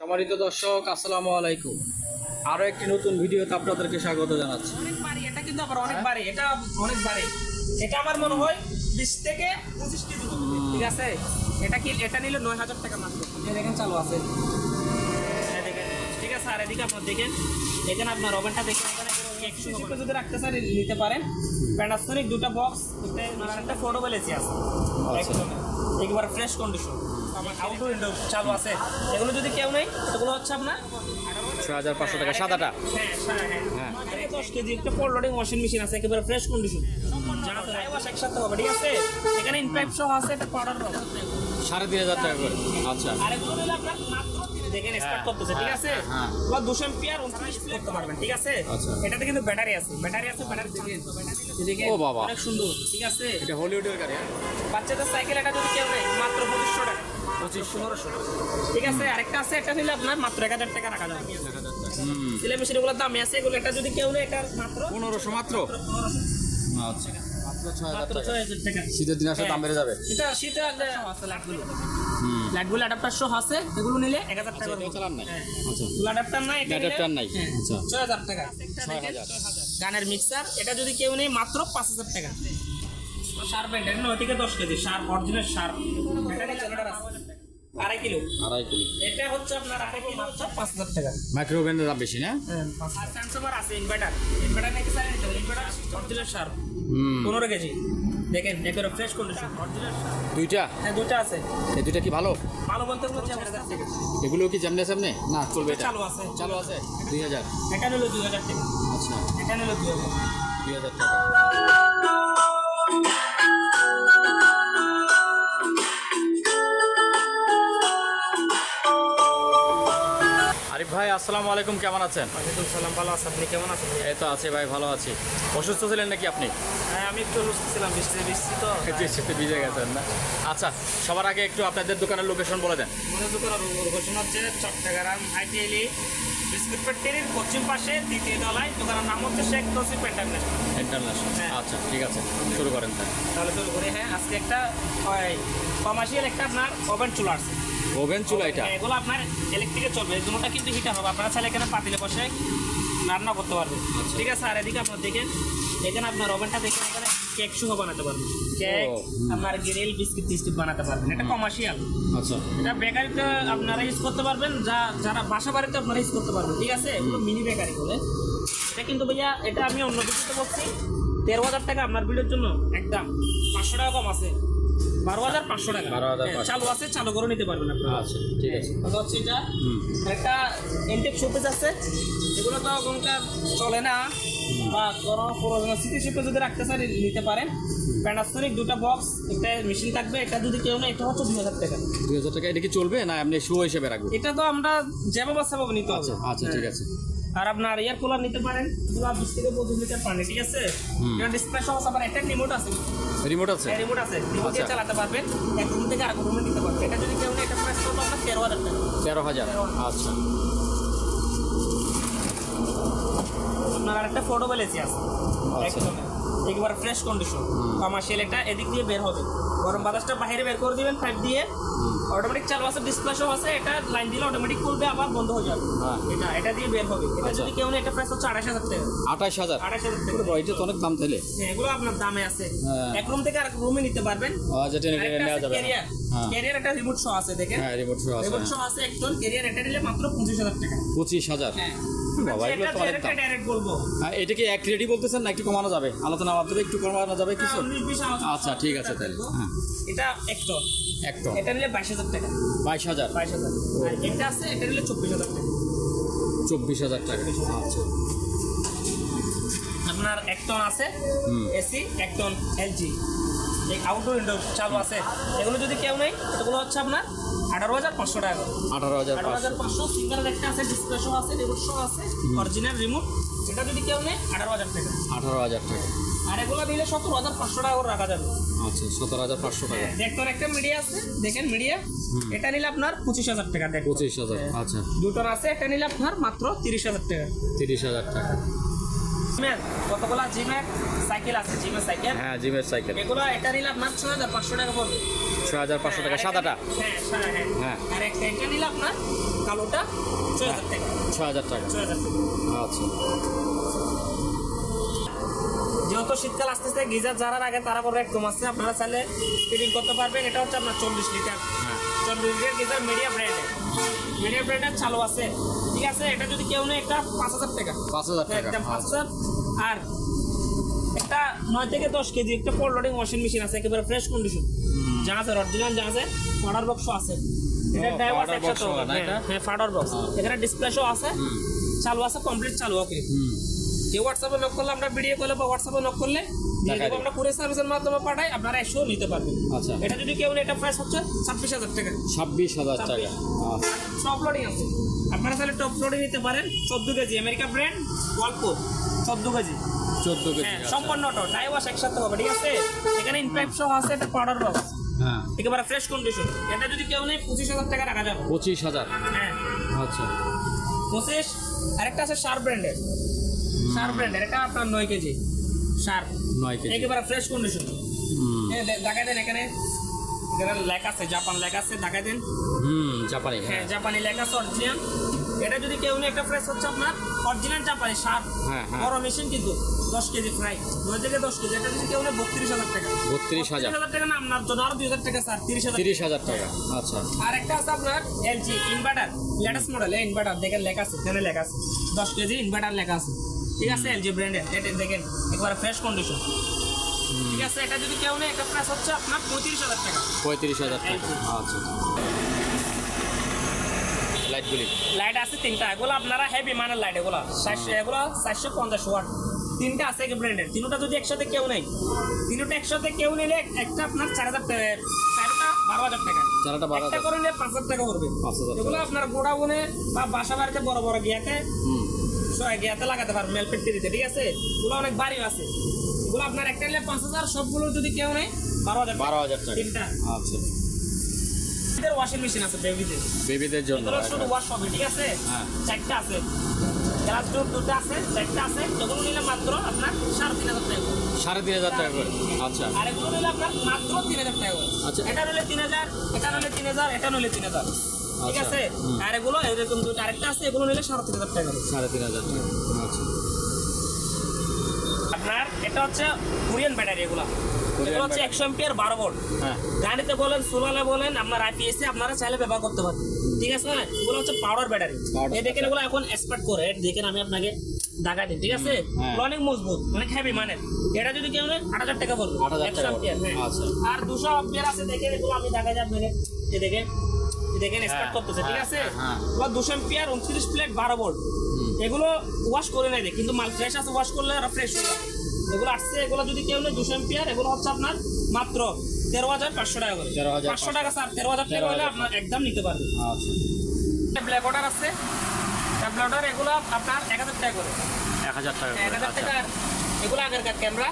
সম্মানিত দর্শক আসসালামু আলাইকুম। আরও একটি নতুন ভিডিওতে আপনাদেরকে স্বাগত জানাচ্ছি। অনেক বাড়ি এটা কিন্তু আবার অনেক বাড়ি এটা অনেক বাড়ি। এটা আমার মনে হয় বিশ থেকে পঁচিশ কেজি। ঠিক আছে? এটা কি এটা নিলে নয় হাজার টাকা মাত্র। এই দেখেন চালু আছে। ঠিক আছে আর এদিকে আপনার দেখেন এখানে আপনার ওভেনটা দেখেন এখানে যদি রাখতে চান নিতে পারেন। প্যানাসোনিক দুটো বক্স একটা ফোটো বলেছি আছে। একবার ফ্রেশ কন্ডিশন আউটডোর ইনডোর চালু আছে। এগুলো যদি কেউ নেই এগুলো হচ্ছে আপনার ছয় হাজার পাঁচশো টাকা সাদাটা। হ্যাঁ। হ্যাঁ। হ্যাঁ। হ্যাঁ দশ কেজি একটা ফোর লোডিং ওয়াশিং মেশিন আছে একেবারে ফ্রেশ কন্ডিশন যা চাই ওয়াশ একসাথে হবে ঠিক আছে? এখানে ইনপাইপ সহ আছে একটা পাউডার সাড়ে তিন হাজার টাকা করে। আচ্ছা। আর এগুলো আপনার মাত্র দেখেন স্টার্ট করতেছে ঠিক আছে? হ্যাঁ। বা দুশো এম্পিয়ার উনত্রিশ করতে পারবেন ঠিক আছে? আচ্ছা। এটাতে কিন্তু ব্যাটারি আছে ব্যাটারি আছে ব্যাটারি ও বাবা। অনেক সুন্দর ঠিক আছে? এটা হলিউডের গাড়ি হ্যাঁ? বাচ্চাদের সাইকেল এটা যদি কেউ নেই মাত্র পঁচিশশো টাকা। পঁচিশ ঠিক আছে আরেকটা আছে এটা নিলে আপনার মাত্র এক হাজার টাকা রাখা যাবে। হুম। সিলাই মেশিনগুলোর দামে আছে এগুলো এটা যদি কেউ নেই এটা মাত্র পনেরোশো মাত্র? আচ্ছা। মাত্র ছয় হাজার মাত্র টাকা। ছয় হাজার টাকা। শীতের দিন আসলে দাম বেড়ে যাবে। এটা শীতের লাইটগুলো অ্যাডাপ্টার সহ আছে এগুলো নিলে এক হাজার টাকা চালান নাই? হ্যাঁ। আচ্ছা। অ্যাডাপ্টার নাই এটা অ্যাডাপ্টার নাই। হ্যাঁ, আচ্ছা। ছয় হাজার টাকা। গানের মিক্সার এটা যদি কেউ নেই মাত্র পাঁচ হাজার টাকা। সার এটা নয় থেকে দশ কেজি সার অরিজিনাল সার এটা নিলে জেনারেটর আছে আড়াই কিলো। আড়াই কিলো। এটা হচ্ছে আপনার আড়াই কিলো হচ্ছে পাঁচ হাজার টাকা। মাইক্রো দাম বেশি না? আর ট্রান্সফার আছে ইনভার্টার ইনভার্টার নাকি স্যার ইনভার্টার অরিজিনাল সার। হুম। পনেরো কেজি। দেখেন একেবারে ফ্রেশ কন্ডিশন অরিজিনাল সার। দুইটা? হ্যাঁ দুটো আছে। এই দুইটা কি ভালো? ভালো বলতে এগুলো কি যেমনে সামনে? না চলবে এটা। চালু আছে। চালু আছে? দুই হাজার। এটা নিলো দুই হাজার টাকা। আচ্ছা। দুই হাজার। দুই হাজার টাকা। আসসালামু আলাইকুম কেমন আছেন? ওয়ালাইকুম সালাম ভালো আছে। আপনি কেমন আছেন এই তো আছি ভাই ভালো আছি। অসুস্থ ছিলেন নাকি আপনি? হ্যাঁ আমি একটু সুস্থ ছিলাম বৃষ্টি বৃষ্টি তো। শীতে ভিজে গেছেন না? আচ্ছা সবার আগে একটু আপনাদের দোকানের লোকেশন বলে দেন। মনে দোকান ঘোষণা হচ্ছে চট্টগ্রাম আইটিএলি বিস্কুট ফ্যাক্টরির পশ্চিম পাশে দ্বিতীয় তলায়। দোকানের নাম হচ্ছে শেখ তসিফ ইন্টারন্যাশনাল। ইন্টারন্যাশনাল। হ্যাঁ। আচ্ছা ঠিক আছে শুরু করেন তাহলে। তো ঘুরে হ্যাঁ আজকে একটা কমার্শিয়াল একটা আপনার ওভেন চুলা আছে। ওভেন চুলা এটা। এগুলো আপনার ইলেকট্রিকে চলবে। এই দুটোটা কিন্তু হিটার হবে। আপনারা চাইলে এখানে পাতিলে বসে রান্না করতে পারবেন। আচ্ছা। ঠিক আছে আর এদিকে আপনার দেখেন এখানে আপনার ওভেনটা দেখেন এখানে কেক সহ বানাতে পারবেন। কেক আপনার গ্রিল বিস্কিট টিস্কিট বানাতে পারবেন। এটা কমার্শিয়াল আচ্ছা। এটা বেকারিতে আপনারা ইউজ করতে পারবেন যা যারা বাসা বাড়িতে আপনারা ইউজ করতে পারবেন। ঠিক আছে? এগুলো মিনি বেকারি বলে। এটা কিন্তু ভাইয়া এটা আমি অন্য কিছুতে বলছি তেরো হাজার টাকা আপনার বিলের জন্য। একদম পাঁচশো টাকা কম আছে। বারো হাজার পাঁচশো টাকা। 12,500 হ্যাঁ, চালু আছে চালু করে নিতে পারবেন আপনারা। আচ্ছা ঠিক আছে। কথা হচ্ছে এটা একটা ইনটেক শোপিস আছে। এগুলো তো কোনটা চলে না। বা কোনো পুরোনো স্মৃতিশিল্প যদি রাখতে চান নিতে পারেন। প্যানাসোনিক দুটো বক্স একটা মেশিন থাকবে এটা যদি কেউ না এটা হচ্ছে দুই হাজার টাকা। দুই হাজার টাকা এটা কি চলবে না এমনি শো হিসেবে রাখব? এটা তো আমরা যেভাবে সেভাবে নিতে হবে। আচ্ছা আচ্ছা ঠিক আছে। আর আপনার এয়ার কুলার নিতে পারেন এগুলো বিশ থেকে পঁচিশ লিটার পানি ঠিক আছে? ডিসপ্লে সহ আবার একটা রিমোট আছে। রিমোট আছে? রিমোট আছে। রিমোট দিয়ে আচ্ছা। চালাতে পারবেন। এক রুম থেকে আরেক রুমে নিতে পারবেন। এটা যদি কেউ না এটা প্রাইস করব আপনার তেরো হাজার টাকা। তেরো হাজার। আচ্ছা। আপনার আরেকটা ফটো বলেছি আছে। আচ্ছা। একদম। একবার ফ্রেশ কন্ডিশন। কমার্শিয়াল এটা এদিক দিয়ে বের হবে। গরম বাতাসটা বাইরে বের করে দিবেন পাইপ দিয়ে। অটোমেটিক চালু আছে ডিসপ্লে সহ আছে এটা লাইন দিলে অটোমেটিক খুলবে আবার বন্ধ হয়ে যাবে। হ্যাঁ। এটা এটা দিয়ে বের হবে। এটা আচ্ছা। যদি কেউ এটা প্রাইস হচ্ছে আড়াইশ হাজার টাকা। আঠাশ হাজার? আড়াইশ হাজার টাকা এটা তো অনেক দাম তাইলে। হ্যাঁ, এগুলো আপনার দামে আছে। হ্যাঁ। এক রুম থেকে আরেক রুমে নিতে পারবেন। আচ্ছা টেনে টেনে নেওয়া যাবে। ক্যারিয়ার ক্যারিয়ার একটা রিমোট সহ আছে দেখেন। হ্যাঁ রিমোট শো আছে রিমোট সহ আছে একজন ক্যারিয়ার এটা নিলে মাত্র পঁচিশ হাজার টাকা। পঁচিশ হাজার? হ্যাঁ। বাবা এগুলো তো অনেক দাম হ্যাঁ এটা কি এক রেডি বলতেছেন না একটু কমানো যাবে? আলোচনা মাধ্যমে একটু কমানো যাবে কিছু? আলোচনা আচ্ছা ঠিক আছে তাহলে। হ্যাঁ। এটা এক টন এটা নিলে বাইশ হাজার টাকা। বাইশ হাজার? বাইশ হাজার। আর এটা আছে এটা নিলে চব্বিশ হাজার টাকা। চব্বিশ হাজার টাকা। আচ্ছা। আপনার এক টন আছে এসি এক টন এলজি এই আউটডোর ইনডোর চালু আছে। এগুলো যদি কেউ নেই এগুলো হচ্ছে আপনার আঠারো হাজার পাঁচশো টাকা। আঠারো হাজার পাঁচশো। সিঙ্গেল একটা আছে ডিসপ্লে সহ আছে রিমোট সহ আছে অরিজিনাল রিমোট এটা যদি কেউ নেই আঠারো হাজার টাকা। আঠারো হাজার টাকা। আর এগুলো দিলে সত্তর হাজার পাঁচশো টাকা করে রাখা যাবে। আচ্ছা সতেরো হাজার পাঁচশো টাকা। দেখতর একটা মিডিয়া আছে। দেখেন মিডিয়া এটা নিলে আপনার পঁচিশ হাজার টাকা দেখ পঁচিশ হাজার আচ্ছা। দুটোর আছে এটা নিলে আপনার মাত্র তিরিশ হাজার টাকা। তিরিশ হাজার টাকা। জিমের কতগুলা জিমের সাইকেল আছে জিমের সাইকেল হ্যাঁ জিমের সাইকেল এগুলো এটা নিলে আপনার ছয় হাজার পাঁচশো টাকা পড়বে। ছয় হাজার পাঁচশো টাকা সাদাটা? হ্যাঁ হ্যাঁ। হ্যাঁ। আর একটা এটা নিলে আপনার কালোটা ছয় হাজার টাকা। ছয় হাজার টাকা। আচ্ছা। যেহেতু শীতকাল আসতেছে গিজার যারার আগে তারা করে একদম আছে। আপনারা চাইলে ফিটিং করতে পারবেন এটা হচ্ছে আপনার চল্লিশ লিটার। হ্যাঁ। চল্লিশ লিটার গিজার মিডিয়া ব্র্যান্ডের মিডিয়া ব্র্যান্ডের চালু আছে। ঠিক আছে এটা যদি কেউ নেই একটা পাঁচ হাজার টাকা। পাঁচ হাজার টাকা একদম পাঁচ আচ্ছা হাজার। আর একটা নয় থেকে দশ কেজি একটা ফোল্ড লোডিং ওয়াশিং মেশিন আছে একেবারে ফ্রেশ কন্ডিশন আছে অরিজিনাল আছে ফাডার বক্স আছে। এটা ও, ড্রাইভার powder box সহ না? এটা? হ্যাঁ। বক্স এখানে ডিসপ্লে শো আছে। চালু আছে কমপ্লিট চালু ওকে হুম। হোয়াটসঅ্যাপে নক করলে আমরা ভিডিও কলে বা হোয়াটসঅ্যাপে নক করলে। আমরা কুরিয়ার সার্ভিসের মাধ্যমে পাঠাই আপনারা এসেও নিতে পারবেন। আচ্ছা। এটা যদি কেউ এটা প্রাইস হচ্ছে ছাব্বিশ হাজার টাকা। ছাব্বিশ হাজার টাকা। আচ্ছা। টপ লোডিং আছে। আপনারা তাহলে টপ লোডিং নিতে পারেন চোদ্দ কেজি। আমেরিকা ব্র্যান্ড ওয়ালপুর চোদ্দ কেজি। চোদ্দ কেজি হ্যাঁ আচ্ছা। সম্পূর্ণ অটো টাই একসাথে হবে ঠিক আছে? এখানে ইনপাইপ সহ আছে এটা পাউডার বক্স হ্যাঁ। একেবারে ফ্রেশ কন্ডিশন এটা যদি কেউ নেই পঁচিশ হাজার টাকা রাখা যাবে। পঁচিশ হাজার? হ্যাঁ। আচ্ছা। পঁচিশ আরেকটা আছে শার্প ব্র্যান্ডের শার্প ব্র্যান্ডের এটা আপনার নয় কেজি। শার্প নয় কেজি। একেবারে ফ্রেশ কন্ডিশন হুম। দেখাই দেন এখানে। এখানে লেখা আছে জাপান লেখা আছে দেখাই দেন। হুম জাপানি হ্যাঁ। হ্যাঁ জাপানি লেখা আছে অরিজিনাল এটা যদি কেউ একটা প্রাইস হচ্ছে আপনার অরিজিনাল জাপানি শার্প হ্যাঁ, হ্যাঁ। বড় মেশিন কিন্তু দশ কেজি ফ্রাই নয় থেকে দশ কেজি এটা যদি কেউ নেই বত্রিশ হাজার টাকা। বত্রিশ হাজার। হাজার টাকা না আপনার জন্য আরও দুই হাজার টাকা স্যার তিরিশ হাজার। তিরিশ হাজার টাকা আচ্ছা। আর একটা আছে আপনার LG inverter latest model inverter দেখেন লেখা আছে এখানে লেখা আছে। দশ কেজি ইনভার্টার লেখা আছে। ঠিক আছে এলজি ব্র্যান্ডের এটা দেখেন একবারে ফ্রেশ কন্ডিশন ঠিক আছে এটা যদি কেউ নেই একটা প্রাইস হচ্ছে আপনার পঁয়ত্রিশ হাজার টাকা। পঁয়ত্রিশ হাজার টাকা আচ্ছা। লাইটগুলি লাইট আছে তিনটা। এগুলো আপনারা হেভি মানের লাইট এগুলো চারশো এগুলো চারশো পঞ্চাশ ওয়াট তিনটা আছে ব্র্যান্ডের তিনটা যদি একসাথে কেউ নেই তিনটা একসাথে কেউ নিলে একটা আপনার চার হাজার চারটা বারো হাজার টাকা। চারটা বারো হাজার। করে নিলে পাঁচ হাজার টাকা হাজার এগুলো আপনার গোডাউনে বা বাসা বাড়িতে বড় বড় গিয়াতে গিয়াতে লাগাতে পারবেন মেল ফ্যাক্টরিতে ঠিক আছে? এগুলো অনেক বাড়ি আছে। এগুলো আপনার একটা নিলে পাঁচ হাজার সবগুলো যদি কেউ নেই বারো হাজার বারো হাজার টাকা। তিনটা। আচ্ছা। ওয়াশিং মেশিন আছে বেবিতে বেবিদের জন্য শুধু ওয়াশ হবে ঠিক আছে? হ্যাঁ। চারটা আছে। গ্লাস ডোর দুটো আছে চারটা আছে। এগুলো নিলে মাত্র আপনার সাড়ে তিন হাজার টাকা সাড়ে তিন হাজার টাকা করে। আচ্ছা। আর এগুলো নিলে আপনার মাত্র তিন হাজার টাকা করে। আচ্ছা। এটা নিলে তিন হাজার এটা নিলে তিন হাজার এটা নিলে তিন হাজার। ঠিক আচ্ছা। আছে? আর এগুলো এরকম দুটো আরেকটা আছে এগুলো নিলে সাড়ে তিন হাজার টাকা করে। সাড়ে তিন হাজার টাকা। আচ্ছা। আপনার এটা হচ্ছে কোরিয়ান ব্যাটারি এগুলো। এগুলো হচ্ছে একশো এমপিয়ার বারো ভোল্ট। হ্যাঁ। গাড়িতে বলেন সোলারে বলেন আপনার আইপিএসে আপনারা চাইলে ব্যবহার করতে পারেন। ঠিক আছে? না এগুলো হচ্ছে পাউডার ব্যাটারি এই দেখেন। এগুলো এখন এক্সপার্ট করে। দেখেন আমি আপনাকে ঢাকা দিই ঠিক আছে? হ্যাঁ। অনেক মজবুত অনেক হেভি মানে এটা যদি কেউ আট হাজার টাকা পড়বে 8,000 একশো টাকা ampere, পড়বে। হ্যাঁ। আচ্ছা। আর দুশো আছে দেখেন এগুলো আমি ঢাকা যাই আপনাকে। এই দেখেন দেখেন এক্সপার্ট করতেছে ঠিক আছে। দুশো এম্পিয়ার উনত্রিশ প্লেট বারো ভোল্ট। এগুলো ওয়াশ করে নেয় কিন্তু মাল ফ্রেশ আছে ওয়াশ করলে আর ফ্রেশ হয়ে যাবে। এগুলো আসছে এগুলো যদি কেউ নেয় দুশো এম্পিয়ার এগুলো হচ্ছে আপনার মাত্র তেরো হাজার পাঁচশো টাকা করে। 13,500 পাঁচশো টাকা স্যার তেরো হাজার টাকা হলে আপনার একদম নিতে পারবেন। আচ্ছা। ব্ল্যাক অর্ডার আছে। ব্ল্যাক অর্ডার এগুলো আপনার এক হাজার টাকা করে। এক হাজার টাকা এক হাজার আচ্ছা। টাকা এগুলো আগেরকার ক্যামেরা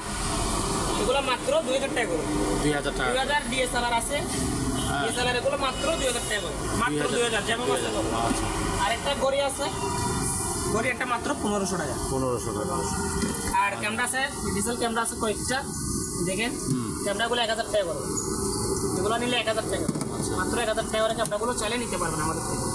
এগুলো মাত্র দুই হাজার টাকা করে। দুই হাজার টাকা দুই হাজার ডিএসএলআর আছে। হ্যাঁ। ডিএসএলআর এগুলো মাত্র দুই হাজার টাকা করে। মাত্র দুই হাজার যেমন আছে। আচ্ছা। আরেকটা গড়ি আছে। গড়ি একটা মাত্র পনেরোশো টাকা। পনেরোশো টাকা। আর ক্যামেরা আছে ডিজিটাল ক্যামেরা আছে কয়েকটা। দেখেন ক্যামেরাগুলো এক হাজার টাকা করে। এগুলো নিলে এক হাজার টাকা। মাত্র এক হাজার টাকা করে ক্যামেরাগুলো চাইলে নিতে পারবেন আমাদের থেকে।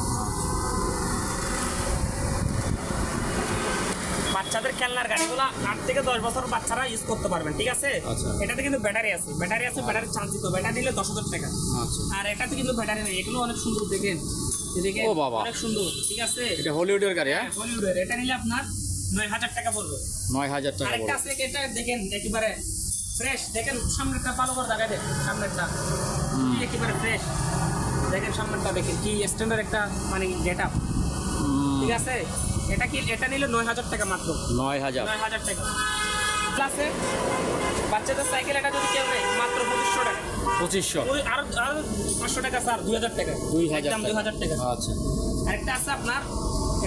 বাচ্চাদের খেলনার গাড়িগুলো আট থেকে দশ বছর বাচ্চারা ইউজ করতে পারবেন ঠিক আছে? আচ্ছা। এটাতে কিন্তু ব্যাটারি আছে। ব্যাটারি আছে ব্যাটারি চার্জ দিতে। ব্যাটারি নিলে দশ হাজার টাকা। আচ্ছা। আর এটাতে কিন্তু ব্যাটারি নেই। এগুলো অনেক সুন্দর দেখেন। ও বাবা। অনেক সুন্দর ঠিক আছে? এটা হলিউডের গাড়ি হ্যাঁ? হলিউডের। এটা নিলে আপনার নয় হাজার টাকা পড়বে। নয় হাজার টাকা আরেকটা আছে এটা দেখেন একেবারে ফ্রেশ দেখেন সামনেরটা ভালো করে দেখা দেন সামনেরটা। কি একেবারে ফ্রেশ দেখেন সামনেরটা দেখেন কি স্ট্যান্ডার্ড একটা মানে গেট আপ ঠিক আছে? এটা কি এটা নিলে নয় হাজার টাকা মাত্র। নয় হাজার। নয় হাজার টাকা। ক্লাসে বাচ্চাদের সাইকেল এটা যদি কেউ নেই মাত্র পঁচিশশো টাকা। পঁচিশশো? ওই আরও আরও পাঁচশো টাকা স্যার দুই হাজার টাকা। দুই হাজার দুই হাজার টাকা। আচ্ছা। আরেকটা আছে আপনার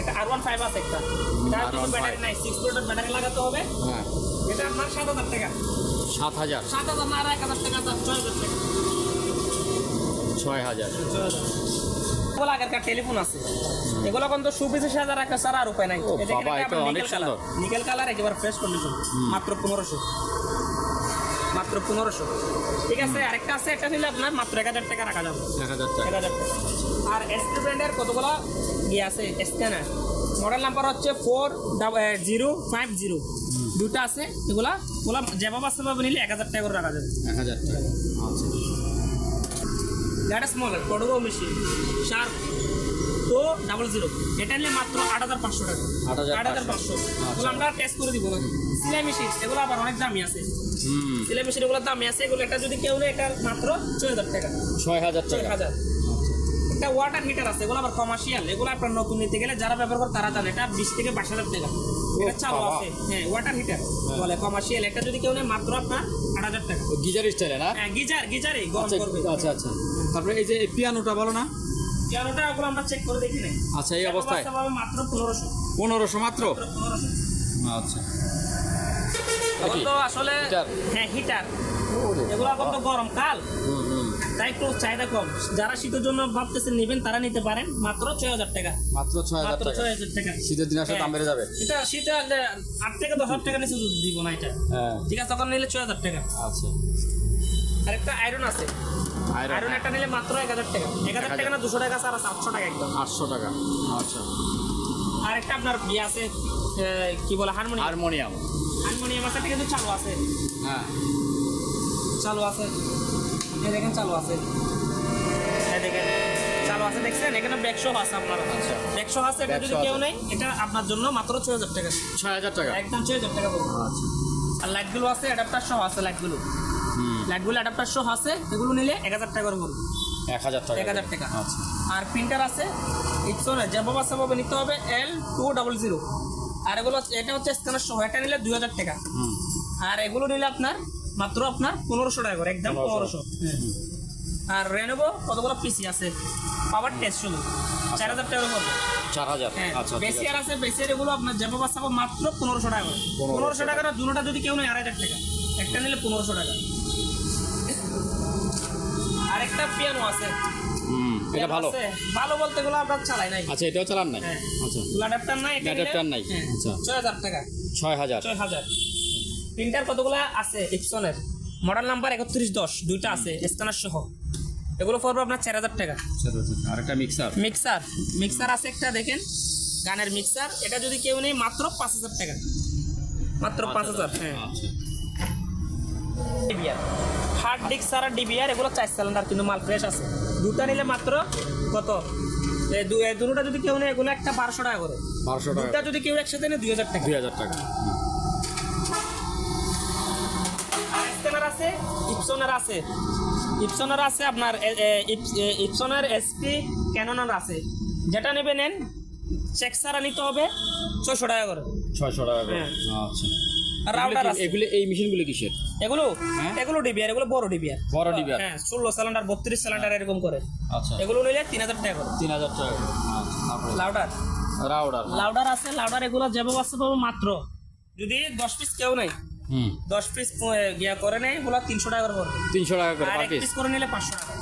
এটা আর ওয়ান ফাইভ আছে একটা। R15 কিন্তু ব্যাটারি নাই সিক্স ভোল্টের ব্যাটারি লাগাতে হবে। হ্যাঁ। এটা আপনার সাত হাজার টাকা। সাত হাজার? সাত হাজার না আর এক হাজার টাকা দাম, ছয় হাজার টাকা। ছয় হাজার। এগুলো আগেরকার টেলিফোন আছে? এগুলো কিন্তু সুবিশেষ হাজার একটা ছাড়া আর উপায় নাই। নিকেল কালার একেবারে ফ্রেশ কন্ডিশন মাত্র পনেরোশো। মাত্র পনেরোশো। ঠিক আছে আরেকটা আছে এটা নিলে আপনার মাত্র এক হাজার টাকা রাখা যাবে। এক হাজার টাকা। আর এসপি ব্র্যান্ডের কতগুলো ইয়ে আছে? স্ক্যানার মডেল নাম্বার হচ্ছে ফোর জিরো ফাইভ জিরো দুটো আছে এগুলা ওগুলা যেভাবে পারবে নিলে এক হাজার টাকা করে রাখা যাবে। এক হাজার টাকা। আচ্ছা। দ্যাট স্মলার পড়ব মেশিন শার্প তো ডাবল জিরো এটা নিলে মাত্র আট হাজার পাঁচশো টাকা। আট হাজার পাঁচশো। এগুলো আমরা টেস্ট করে দিব। সিলাই মেশিন এগুলো আবার অনেক দামি আছে। সিলাই মেশিন এগুলো দামি আছে এগুলো এটা যদি কেউ নেয় এটা মাত্র ছয় হাজার টাকা। ছয় হাজার ছয় হাজার। একটা ওয়াটার হিটার আছে এগুলো আবার কমার্শিয়াল এগুলো আপনার নতুন নিতে গেলে যারা ব্যবহার করে তারা জানে এটা বিশ থেকে বাইশ হাজার টাকা। এটা চালু আছে। হ্যাঁ ওয়াটার হিটার বলে কমার্শিয়াল এটা যদি কেউ নেয় মাত্র আপনার আট হাজার টাকা। গিজার স্টাইলে না? হ্যাঁ গিজার গিজারই গরম আচ্ছা করবে। আচ্ছা আচ্ছা। তারপরে এই যে পিয়ানোটা বলো না। পিয়ানোটা আমরা চেক করে দেখি নাই। আচ্ছা এই অবস্থায়? মাত্র পনেরোশো। পনেরোশো মাত্র? আচ্ছা। তো আসলে হ্যাঁ হিটার। এগুলো এখন তো তাই একটু চাহিদা কম। যারা শীতের জন্য ভাবতেছেন নেবেন তারা নিতে পারেন। মাত্র ছয় হাজার টাকা। মাত্র ছয় হাজার টাকা। শীতের দিন আসলে দাম হ্যাঁ। বেড়ে যাবে। এটা শীতে আট থেকে দশ হাজার টাকা নিচে দিব না এটা। হ্যাঁ। ঠিক আছে তখন নিলে ছয় হাজার টাকা। আচ্ছা। আর একটা আয়রন আছে। আয়রন একটা নিলে মাত্র এক হাজার টাকা। এক হাজার টাকা না দুশো টাকা আর সাতশো টাকা একদম। আটশো টাকা। আচ্ছা। আর একটা আপনার ইয়ে আছে কি বলে হারমোনিয়াম। হারমোনিয়াম। হারমোনিয়াম আছে কিন্তু চালু আছে। হ্যাঁ। চালু আছে। এই দেখেন চালু আছে। এই দেখেন চালু আছে দেখছেন? এখানে ব্যাকশো আছে আপনার। আচ্ছা। ব্যাকশো আছে এটা যদি কেউ নেই এটা আপনার জন্য মাত্র ছয় হাজার টাকা। ছয় হাজার টাকা। একদম ছয় হাজার টাকা পড়বে। আচ্ছা। আর লাইটগুলো আছে অ্যাডাপ্টার সহ আছে লাইটগুলো। লাইটগুলো অ্যাডাপ্টার সহ আছে এগুলো নিলে এক হাজার টাকা করে পড়বে এক হাজার টাকা এক হাজার টাকা। আচ্ছা। আর প্রিন্টার আছে ইটসোনে যেভাবে সেভাবে নিতে হবে এল টু ডাবল জিরো আর এগুলো এটা হচ্ছে স্ক্যানার সহ এটা নিলে দুই হাজার টাকা। আর এগুলো নিলে আপনার মাত্র আপনার পনেরোশো টাকা করে একদম পনেরোশো। আর রেনোভো কতগুলো পিসি আছে? পাওয়ার টেস্ট শুধু। চার হাজার টাকা পড়বে চার হাজার। হ্যাঁ আচ্ছা আছে। আছে বেশি এগুলো আপনার যেভাবে সাবো মাত্র পনেরোশো টাকা করে। পনেরোশো টাকার দুটোটা যদি কেউ নেয় আড়াই হাজার টাকা। একটা নিলে পনেরোশো টাকা। আরেকটা পিয়ানো আছে। এটা ভালো। ভালো বলতে এগুলো আপনার চালাই নাই। আচ্ছা এটাও চালান নাই? হ্যাঁ। আচ্ছা। অ্যাডাপ্টার নাই এটা নিলে- নাই, হ্যাঁ, আচ্ছা। ছয় হাজার টাকা। ছয় হাজার। ছয় হাজার। প্রিন্টার কতগুলো আছে? ইপসনের মডেল নাম্বার একত্রিশ দশ। দুইটা আছে স্ক্যানার সহ। এগুলো পড়বে আপনার চার হাজার টাকা। আর একটা মিক্সার মিক্সার মিক্সার আছে একটা দেখেন। গানের মিক্সার এটা যদি কেউ নেই মাত্র পাঁচ হাজার টাকা। মাত্র পাঁচ হাজার হ্যাঁ। আচ্ছা। ডিবিআর হার্ড ডিস্ক ছাড়া ডিবিআর এগুলো চার সিলিন্ডার কিন্তু মাল ফ্রেশ আছে। দুটা নিলে মাত্র কত? এই দু- এই দুটোটা যদি কেউ নেই এগুলো একটা বারোশো টাকা করে। বারোশো দুটা যদি কেউ একসাথে নেয় দুই হাজার টাকা। দুই হাজার টাকা। স্ক্যানার আছে ইপসনের আছে। ইপসনের আছে আপনার ইপসনের এসপি ক্যাননের আছে। যেটা নেবে নেন চেক ছাড়া নিতে হবে ছয়শো টাকা করে। ছয়শো টাকা করে। হ্যাঁ। আচ্ছা। রাউটার আছে। এগুলো এই মেশিনগুলো কিসের? এগুলো হ্যাঁ? এগুলো ডিবিআর এগুলো বড় ডিবিআর বড় ডিবিআর হ্যাঁ ষোলো সিলিন্ডার বত্রিশ সিলিন্ডার এরকম করে। আচ্ছা। এগুলো নিলে তিন হাজার টাকা করে। তিন হাজার টাকা লাউডার রাউডার লাউডার আছে লাউডার এগুলো যেভাবে মাত্র। যদি দশ পিস কেউ নেই দশ পিস গিয়া করে নেই এগুলো তিনশো টাকা করে তিনশো টাকা পিস করে নিলে পাঁচশো টাকা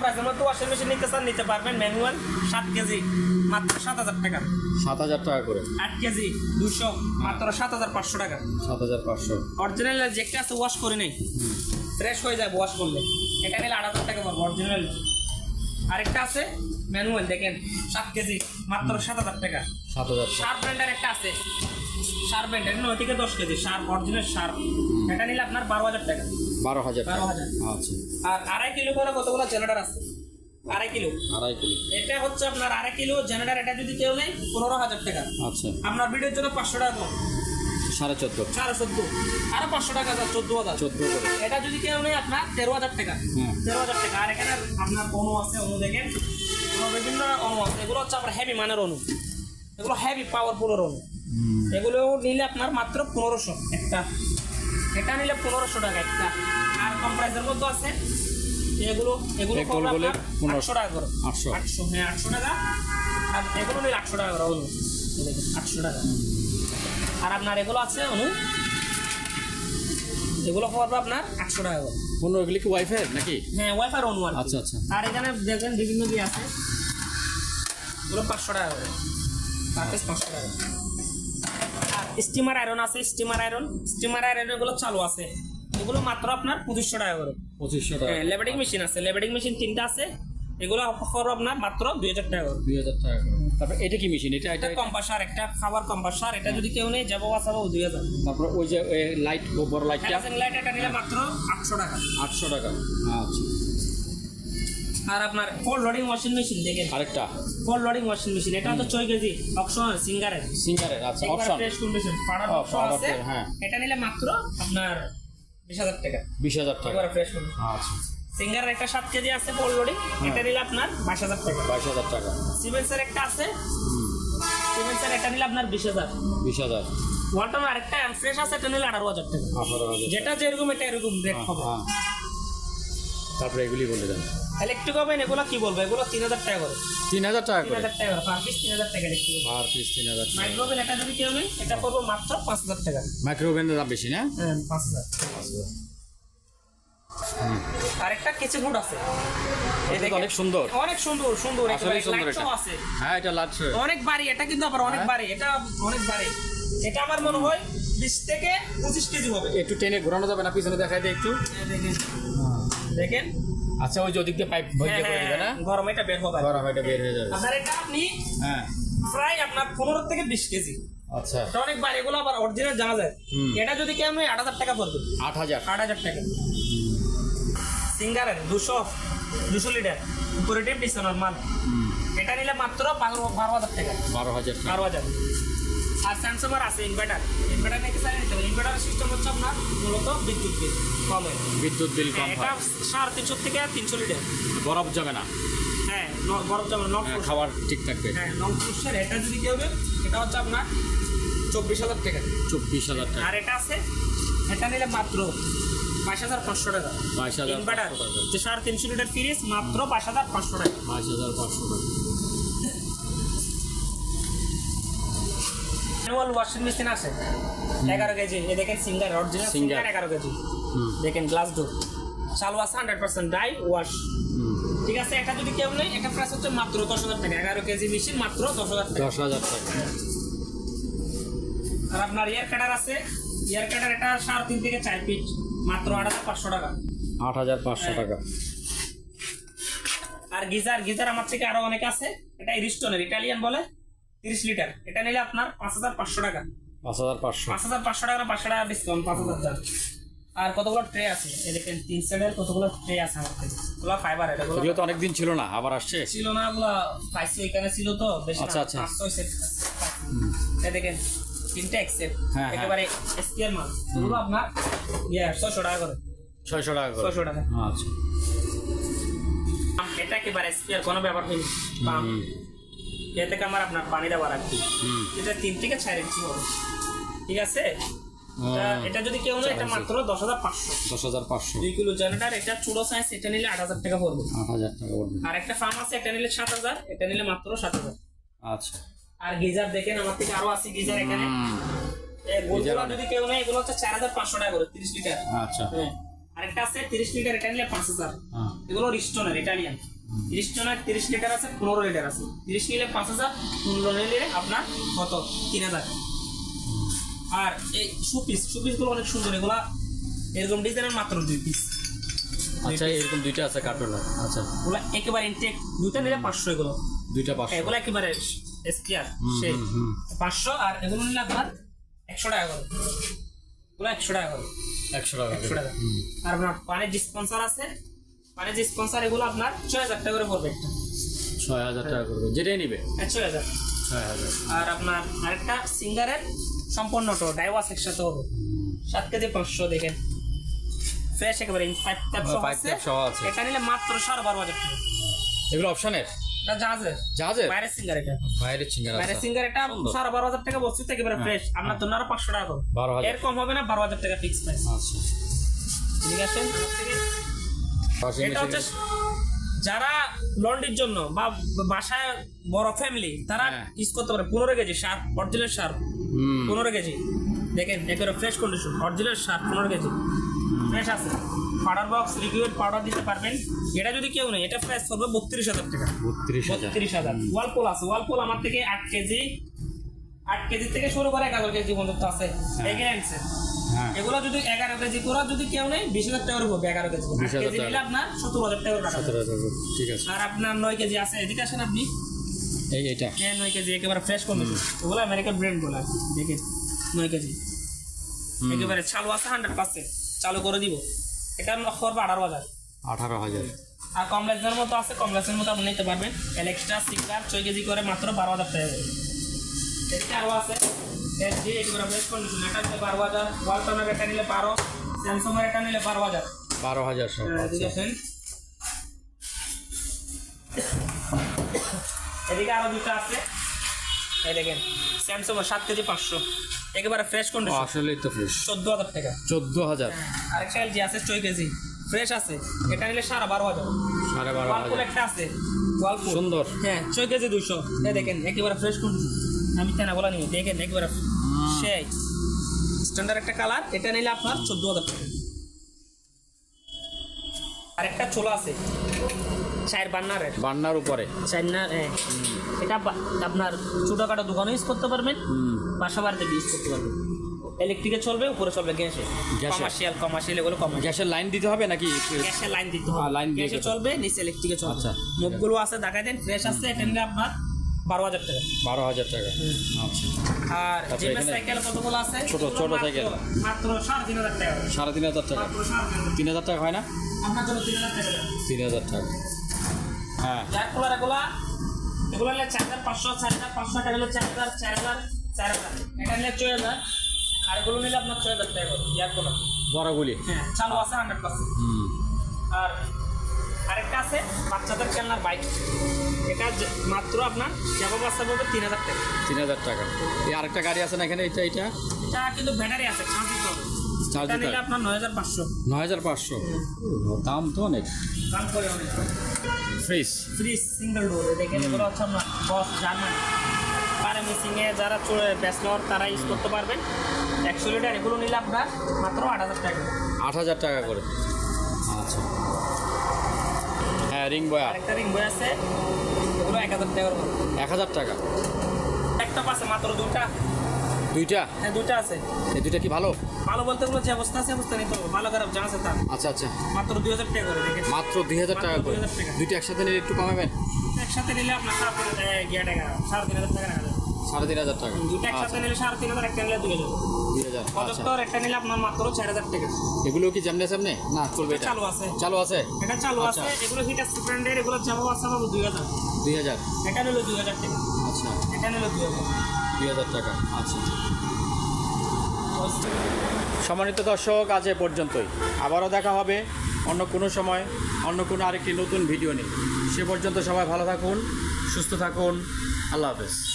প্রাইসের মধ্যে ওয়াশিং মেশিন নিতে চান নিতে পারবেন ম্যানুয়াল সাত কেজি মাত্র সাত হাজার টাকা। সাত হাজার টাকা করে? আট কেজি দুশো মাত্র সাত হাজার পাঁচশো টাকা। সাত হাজার পাঁচশো। অরিজিনাল যেটা আছে ওয়াশ করে নেই। ফ্রেশ হয়ে যায় ওয়াশ করলে। এটা নিলে আট হাজার টাকা পাবো অরিজিনাল আরেকটা আছে ম্যানুয়াল দেখেন সাত কেজি মাত্র সাত হাজার টাকা। সাত হাজার শার্প ব্র্যান্ডের একটা আছে। শার্প ব্র্যান্ডের নয় থেকে দশ কেজি শার্প অরিজিনাল শার্প এটা নিলে আপনার বারো হাজার টাকা। বারো হাজার বারো হাজার। আচ্ছা। আর আড়াই কিলো করে কতগুলো জেনারেটার আছে? আড়াই কিলো। আড়াই কিলো। এটা হচ্ছে আপনার আড়াই কিলো জেনারেটার। এটা যদি কেউ নেই পনেরো হাজার টাকা। আচ্ছা। আপনার ভিডিওর জন্য পাঁচশো টাকা কম। সাড়ে চোদ্দ। সাড়ে চোদ্দ। আরও পাঁচশো টাকা চোদ্দ হাজার। চোদ্দ করে। এটা যদি কেউ নেই আপনার তেরো হাজার টাকা। তেরো হাজার টাকা। আর এখানে আপনার অনু আছে অনু দেখেন। বিভিন্ন অনু আছে। এগুলো হচ্ছে আপনার হেভি মানের অনু। এগুলো হেভি পাওয়ারফুলের অনু। এগুলো নিলে আপনার মাত্র পনেরোশো একটা। এটা নিলে পনেরোশো টাকা একটা। আর কম প্রাইসের মধ্যে আছে? এগুলো এগুলো এই পড়বে গোলগুলো আপনার 1500 আটশো টাকা করে। আটশো। আটশো হ্যাঁ আটশো টাকা। আর এগুলো নিলে আটশো টাকা করে এই আটশো টাকা। আর আপনার এগুলো আছে অনু এগুলো পড়বে আপনার আটশো টাকা করে। পনেরো এগুলি কি ওয়াইফাই নাকি? হ্যাঁ ওয়াইফাই অনু আর কি। আচ্ছা আচ্ছা। আর এখানে দেখবেন বিভিন্ন দিয়ে আছে? এগুলো পাঁচশো টাকা করে। পার পিস পাঁচশো টাকা। স্টিমার আয়রন আছে স্টিমার আয়রন স্টিমার আয়রন এগুলো চালু আছে। এগুলো মাত্র আপনার পঁচিশশো টাকা করে। পঁচিশশো টাকা। লেবেডিং মেশিন আছে লেবেডিং মেশিন তিনটা আছে। এগুলো করব আপনার মাত্র দুই হাজার টাকা দুই হাজার টাকা। তারপর এটা কি মেশিন এটা এটা কম্পাসার একটা খাবার কম্পাসার এটা যদি কেউ নেই যাব আসাবো দুই হাজার। তারপর ওই যে লাইট বড় লাইটটা লাইট এটা নিলে মাত্র আটশো টাকা। আটশো টাকা। আচ্ছা। আর আপনার ফোর লোডিং ওয়াশিং মেশিন দেখেন। আরেকটা। ফোর লোডিং ওয়াশিং মেশিন এটা তো ছয় কেজি অপশন সিঙ্গারের। সিঙ্গারের আচ্ছা অপশন ফ্রেশ কন্ডিশন পাড়ার অপশন আছে। হ্যাঁ। এটা নিলে মাত্র আপনার বিশ হাজার টাকা। বিশ হাজার টাকা। একবারে ফ্রেশ কন্ডিশন আচ্ছা। সিঙ্গারের একটা সাত কেজি আছে ফোর লোডিং এটা নিলে আপনার বাইশ হাজার টাকা। বাইশ হাজার টাকা। সিমেন্সের একটা আছে। সিমেন্সের এটা নিলে আপনার বিশ হাজার। বিশ হাজার। ওয়ালটন আরেকটা ফ্রেশ আছে এটা নিলে আঠারো হাজার টাকা। যেটা যেরকম এটা এরকম রেট হবে। হ্যাঁ। তারপরে এগুলি বলে দেন। ইলেকট্রিক ওভেন এগুলো কি বলব? এগুলো তিন হাজার টাকা করে। তিন হাজার টাকা তিন হাজার টাকা পার পিস তিন হাজার টাকা ইলেকট্রিক পার পিস তিন হাজার মাইক্রো ওভেন এটা যদি কেউ নেই এটা করব মাত্র পাঁচ হাজার টাকা। মাইক্রোওভেনের দাম বেশি না? হ্যাঁ পাঁচ হাজার। আরেকটা কিচেন হুড আছে। এটা অনেক সুন্দর। অনেক সুন্দর সুন্দর আসলেই সুন্দর এটা। আছে। হ্যাঁ এটা অনেক বাড়ি এটা কিন্তু আবার অনেক বাড়ি এটা অনেক বাড়ি এটা আমার মনে হয় বিশ থেকে পঁচিশ কেজি হবে। একটু টেনে ঘোরানো যাবে না পিছনে দেখাই দেয় একটু। দেখেন। আচ্ছা ওই ওদিক দিয়ে পাইপ ভরে হ্যাঁ, করে হ্যাঁ, না? গরম এটা বের হবে। গরম এটা বের হয়ে যাবে। আপনার এটা আপনি হ্যাঁ। প্রায় আপনার পনেরো থেকে বিশ কেজি। আচ্ছা। এটা অনেক বাড়ি এগুলো আবার অরিজিনাল জানা যায়। এটা যদি কেউ আমি আট হাজার টাকা পড়বে। আট হাজার। আট হাজার টাকা। সিঙ্গারের দুশো দুশো লিটার। উপরে টিপ দিচ্ছে নর্মাল এটা নিলে মাত্র বারো বারো হাজার টাকা। বারো হাজার টাকা। বারো হাজার। আর স্যামসাংয়ের আছে ইনভার্টার ইনভার্টার নাকি স্যার নিতে হবে। ইনভার্টার সিস্টেম হচ্ছে আপনার মূলত বিদ্যুৎ বিল কম বিদ্যুৎ বিল কম হ্যাঁ, এটা সাড়ে তিনশো থেকে তিনশো লিটার। বরফ যাবে না। হ্যাঁ ন- বরফ যাবে নক হ্যাঁ, খাবার ঠিক থাকবে। হ্যাঁ নং পুরুষের এটা যদি কেউ হবে এটা হচ্ছে আপনার চব্বিশ হাজার টাকা। চব্বিশ হাজার টাকা। আর এটা আছে এটা নিলে মাত্র বাইশ হাজার পাঁচশো টাকা। বাইশ হাজার ইনভার্টার পাঁচশো যে সাড়ে তিনশো লিটার ফ্রিজ মাত্র বাইশ হাজার পাঁচশো টাকা। বাইশ হাজার পাঁচশো টাকা। ম্যানুয়াল ওয়াশিং মেশিন আছে। এগারো কেজি। এ দেখেন সিঙ্গার অরিজিনাল সিঙ্গার এগারো কেজি। দেখেন গ্লাস ডোর চালু আছে হান্ড্রেড পার্সেন্ট ডাই ওয়াশ ঠিক আছে এটা যদি কেউ নেই এটা প্রাইস হচ্ছে মাত্র দশ হাজার টাকা। এগারো কেজি মেশিন মাত্র দশ হাজার টাকা। দশ হাজার টাকা। আর আপনার ইয়ার কাটার আছে। ইয়ার কাটার এটা সাড়ে তিন থেকে চার ফিট মাত্র আট হাজার পাঁচশো টাকা। আট হাজার পাঁচশো টাকা। আর গিজার গিজার আমার থেকে আরও অনেক আছে। এটা ইরিস্টনের ইটালিয়ান বলে। তিরিশ লিটার। এটা নিলে আপনার পাঁচ হাজার পাঁচশো টাকা। পাঁচ হাজার পাঁচশো। পাঁচ হাজার পাঁচশো টাকা পাঁচশো টাকা ডিসকাউন্ট পাঁচ হাজার টাকা আর কতগুলো ট্রে আছে? এই দেখেন তিন সাইডের কতগুলো ট্রে আছে আমার কাছে। ওগুলো ফাইবার এটা এগুলো তো অনেকদিন ছিল না আবার আসছে। ছিল না ওগুলো পাইছি ওইখানে ছিল তো বেশি আচ্ছা, আচ্ছা। পাঁচশো সেট এই দেখেন তিনটা এক্সেপ হ্যাঁ, হ্যাঁ। একেবারে স্কেয়ার মাল। এগুলো আপনার ইয়ে ছয়শো টাকা করে। ছয়শো টাকা করে। ছয়শো টাকা। আচ্ছা। এটা একেবারে স্কেয়ার কোনো ব্যাপার নেই এ থেকে আমার আপনার পানি দেওয়া হুম। এটা তিন থেকে চার ইঞ্চি হবে ঠিক আছে? এটা- যদি কেউ নেয় এটা মাত্র দশ হাজার পাঁচশো। দশ হাজার পাঁচশো। দুই কিলো জেনারেটার এটা চুড়ো সাইজ এটা নিলে আট হাজার টাকা পড়বে। আট হাজার টাকা পড়বে। আর একটা ফার্ম আছে এটা নিলে সাত হাজার এটা নিলে মাত্র সাত হাজার। আচ্ছা। আর গিজার দেখেন আমার থেকে আরও আছে গিজার এখানে। যদি কেউ নেয় এগুলো হচ্ছে চার হাজার পাঁচশো টাকা করে তিরিশ লিটার। আচ্ছা। হ্যাঁ। আরেকটা আছে তিরিশ লিটার এটা নিলে পাঁচ হাজার। হ্যাঁ। এগুলো রিস্টনের ইটালিয়ান রিস্টনের তিরিশ লিটার আছে পনেরো লিটার আছে। তিরিশ নিলে পাঁচ হাজার পনেরো নিলে আপনার কত? তিন হাজার। আর এই সুপিস সুপিসগুলো অনেক সুন্দর। এগুলা এরকম ডিজাইনের মাত্র দুই পিস আচ্ছা এরকম দুইটা আছে কার্টুন আচ্ছা। ওগুলো একেবারে ইনটেক দুইটা নিলে পাঁচশো এগুলো। দুইটা পাঁচশো। এগুলো একেবারে স্কিয়ার সে হুম, হুম। পাঁচশো আর এগুলো নিলে আপনার একশো টাকা করে। একশো টাকা করে। একশো টাকা একশো টাকা। আর আপনার পানির ডিসপেন্সার আছে পানির ডিসপেন্সার এগুলো আপনার ছয় হাজার টাকা করে পড়বে একটা। ছয় হাজার টাকা করবে যেটাই নিবে। হ্যাঁ, ছয় হাজার। ছয় হাজার। আর আপনার আরেকটা সিঙ্গারের সম্পূর্ণ টো ডাইওয়াস একসাথে হবে। সাত কেজি পাঁচশো দেখেন। ফ্রেশ একেবারে ফাইভ ট্যাপ ও, সহ আছে। এটা নিলে মাত্র সাড়ে বারো হাজার টাকা। এগুলো অপশনের এটা জাহাজের জাহাজের বাইরের সিঙ্গার এটা। বাইরের চিঙ্গার বাইরের সিঙ্গার এটা। সাড়ে বারো হাজার টাকা একেবারে ফ্রেশ আপনার জন্য আরও পাঁচশো টাকা করো। বারো হাজার। এর কম হবে না বারো হাজার টাকা ফিক্স প্রাইস আচ্ছা। ঠিক আছে? আমার থেকে ওয়াশিং এটা হচ্ছে যারা লন্ড্রির জন্য বা বাসায় বড় ফ্যামিলি তারা হ্যাঁ। ইউজ করতে পারে। পনেরো কেজি সার অরিজিনাল সার পনেরো কেজি। দেখেন একেবারে ফ্রেশ কন্ডিশন অরিজিনাল সার পনেরো কেজি। ফ্রেশ আছে। পাউডার বক্স লিকুইড পাউডার দিতে পারবেন। এটা যদি কেউ নেই এটা প্রাইস পড়বে বত্রিশ হাজার টাকা। বত্রিশ বত্রিশ হাজার। ওয়ালপুল আছে ওয়ালপুল আমার থেকে আট কেজি আট কেজি থেকে শুরু করে এগারো কেজি পর্যন্ত আছে আনছে হ্যাঁ। এগুলো যদি এগারো কেজি করে যদি কেউ নেই বিশ হাজার টাকার উপর এগারো কেজি। নিলে আপনার সত্তর হাজার টাকা সতেরো ঠিক আছে। আর আপনার নয় কেজি আছে এদিকে আসেন আপনি। এই এটা হ্যাঁ নয় কেজি একেবারে ফ্রেশ কন্ডিশন ওগুলো আমেরিকান ব্র্যান্ড বলা দেখে নয় কেজি। একেবারে চালু আছে হান্ড্রেড পার্সেন্ট চালু করে দিব। এটা করব আঠারো হাজার। আঠারো হাজার। আর কমলেসের মতো আছে কমলেসের মতো আপনি নিতে পারবেন। এলেক্সট্রা সিঙ্গার ছয় কেজি করে মাত্র বারো হাজার টাকা এদিকে আরও আছে এসডি এগুলো বেস্ট কন্ডিশন এটা নিলে বারো হাজার। ওয়ালটনের এটা নিলে বারো স্যামসংয়ের এটা নিলে বারো হাজার। বারো হাজার এদিকে। আসেন। এদিকে আরও দুটো আছে। এই দেখেন স্যামসং সাত কেজি পাঁচশো। একেবারে ফ্রেশ কন্ডিশন আসলেই তো ফ্রেশ চোদ্দ হাজার টাকা। চোদ্দ হাজার। আরেকটা এলজি আছে ছয় কেজি। ফ্রেশ আছে। এটা নিলে সাড়ে বারো হাজার। সাড়ে বারো হাজার। একটা আছে। ওয়ালপুল সুন্দর। হ্যাঁ ছয় কেজি দুশো এই দেখেন একেবারে ফ্রেশ কন্ডিশন আমি তেনা বলা নিই দেখেন একেবারে সেই। স্ট্যান্ডার্ড একটা কালার এটা নিলে আপনার চোদ্দ হাজার টাকা। আরেকটা ছোলা আছে। চায়ের বান্নারের বান্নার উপরে। চাইনা হ্যাঁ। এটা আপনার ছোটোখাটো দোকানে ইউজ করতে পারবেন। বাসা বাড়িতে ইউজ করতে পারবেন। ইলেকট্রিকে চলবে উপরে চলবে গ্যাসে? কমার্শিয়াল কমার্শিয়াল এগুলো কমার্শিয়াল গ্যাসের লাইন দিতে হবে নাকি গ্যাসের লাইন দিতে হ্যাঁ, হবে লাইন দিয়ে গ্যাসে চলবে নিচে ইলেকট্রিকে চলবে। আচ্ছা। মুখগুলো আছে দেখাই দেন ফ্রেশ আছে এটা আপনার বারো হাজার টাকা। বারো হাজার টাকা। আচ্ছা। আর এখানে সাইকেল কতগুলো আছে? ছোট- ছোট সাইকেল। মাত্র সাড়ে তিন হাজার টাকা। সাড়ে তিন হাজার টাকা। তিন হাজার। টাকা হয় না? আপনার জন্য তিন হাজার টাকা। তিন হাজার টাকা। হ্যাঁ। কুলার এগুলা এগুলো চার হাজার পাঁচশো চার হাজার পাঁচশো টাকা চার হাজার চার হাজার চার হাজার। এটা ছয় হাজার আর এগুলো নিলে আপনার ছয় হাজার টাকা করে বড়গুলি? হ্যাঁ চালু আছে হান্ড্রেড পার্সেন্ট আর আরেকটা আছে বাচ্চাদের খেলনার বাইক। এটা মাত্র আপনার যাব বাচ্চা পাবে তিন হাজার টাকা। তিন হাজার টাকা। এই আরেকটা গাড়ি আছে না এখানে? এটা এটা এটা কিন্তু ব্যাটারি আছে চার্জ দিতে হবে। চার্জ দিতে নিলে আপনার নয় হাজার পাঁচশো। নয় হাজার পাঁচশো? দাম তো অনেক। দাম করে অনেক। ফ্রিজ? ফ্রিজ সিঙ্গেল ডোর দেখেন এগুলো হচ্ছে আপনার বস জার্মান মিসিংয়ে যারা ব্যাচলর তারা ইউজ করতে পারবেন। একশো লিটার এগুলো নিলে আপনার মাত্র আট হাজার টাকা আট হাজার টাকা করে। আচ্ছা। হ্যাঁ রিং বয়া আরেকটা রিং বই আছে এগুলো এক হাজার টাকার এক হাজার টাকা। একটা আছে মাত্র দুটা দুইটা? হ্যাঁ দুটা আছে। এই দুইটা কি ভালো? ভালো বলতে গেলে যে অবস্থা আছে অবস্থা নিতে হবে ভালো খারাপ জানা আছে তার। আচ্ছা আচ্ছা। মাত্র দুই হাজার টাকা করে দেখেন। মাত্র দুই হাজার টাকা করে। 2000 টাকা। দুইটা একসাথে নিলে একটু কমাবেন? একসাথে নিলে আপনার সাড়ে তিন হাজার টাকা সাড়ে তিন হাজার টাকা সাড়ে তিন হাজার টাকা। দুটা একসাথে নিলে সাড়ে তিন হাজার একটা নিলে দুই হাজার। দুই হাজার আচ্ছা। একটা নিলে আপনার মাত্র চার হাজার টাকা। এগুলো কি যেমনি সামনে? না চলবে চালু আছে। চালু আছে? এটা চালু আচ্ছা। আছে এগুলো হিটার ব্র্যান্ডের এগুলো যাব আছে পাবো দুই হাজার। দুই হাজার? এটা নিলো দুই হাজার টাকা। আচ্ছা। এটা নিলো দুই হাজার। দুই হাজার টাকা আচ্ছা। সম্মানিত দর্শক আজ এ পর্যন্তই। আবারও দেখা হবে অন্য কোনো সময় অন্য কোনো আরেকটি নতুন ভিডিও নিয়ে। সে পর্যন্ত সবাই ভালো থাকুন সুস্থ থাকুন। আল্লাহ হাফেজ।